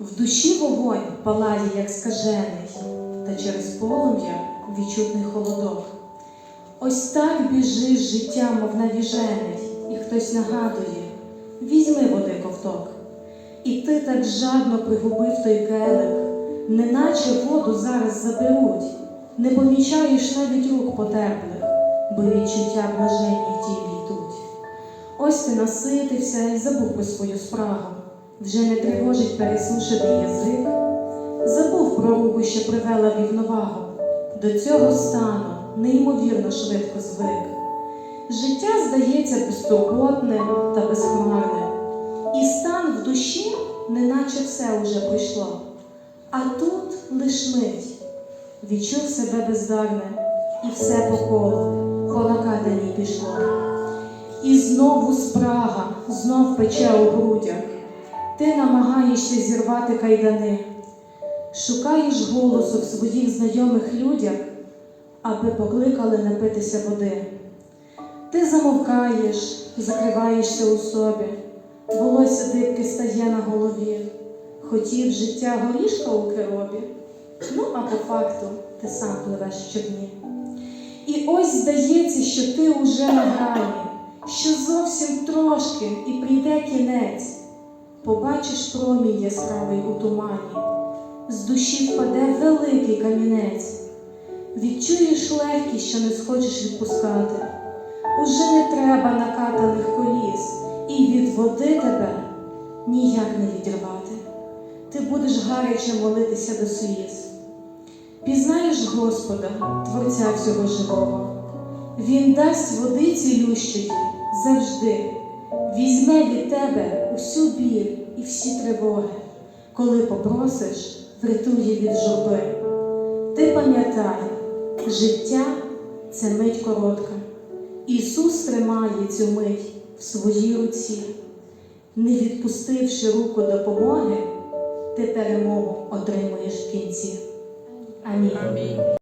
В душі вогонь палає, як скажений, та через полум'я відчутний холодок. Ось так біжиш життя, мов навіжений, і хтось нагадує, візьми води ковток. І ти так жадно пригубив той келих, неначе воду зараз заберуть, не помічаєш навіть рук потеплих, бо відчуття блаженні в тілі йдуть. Ось ти наситився і забув про свою спрагу, вже не тривожить пересушений язик, забув про руку, що привела рівновагу, до цього стану неймовірно швидко звик. Життя здається безтурботним та безхмарним, і стан в душі, неначе все уже пройшло. А тут лиш мить відчув себе бездарним, і все по колу, по накатаній пішло. І знову спрага, знов пече у грудях. Ти намагаєшся зірвати кайдани, шукаєш голосу в своїх знайомих людях, аби покликали напитися води. Ти замовкаєш, закриваєшся у собі, волосся дибки стає на голові, хотів життя горішка у керобі, ну а по факту ти сам пливеш щодні. І ось здається, що ти уже на грані, що зовсім трошки і прийде кінець. Побачиш промінь яскравий у тумані, з душі впаде великий камінець. Відчуєш легкість, що не схочеш відпускати. Уже не треба накатаних коліс, і від води тебе ніяк не відірвати. Ти будеш гаряче молитися до сліз. Пізнаєш Господа, Творця всього живого. Він дасть води цілющої завжди, візьме від тебе усю біль і всі тривоги, коли попросиш, врятує від журби. Ти пам'ятай, життя це мить коротка. Ісус тримає цю мить в своїй руці. Не відпустивши руку допомоги, ти перемогу отримуєш в кінці. Амінь. Амінь.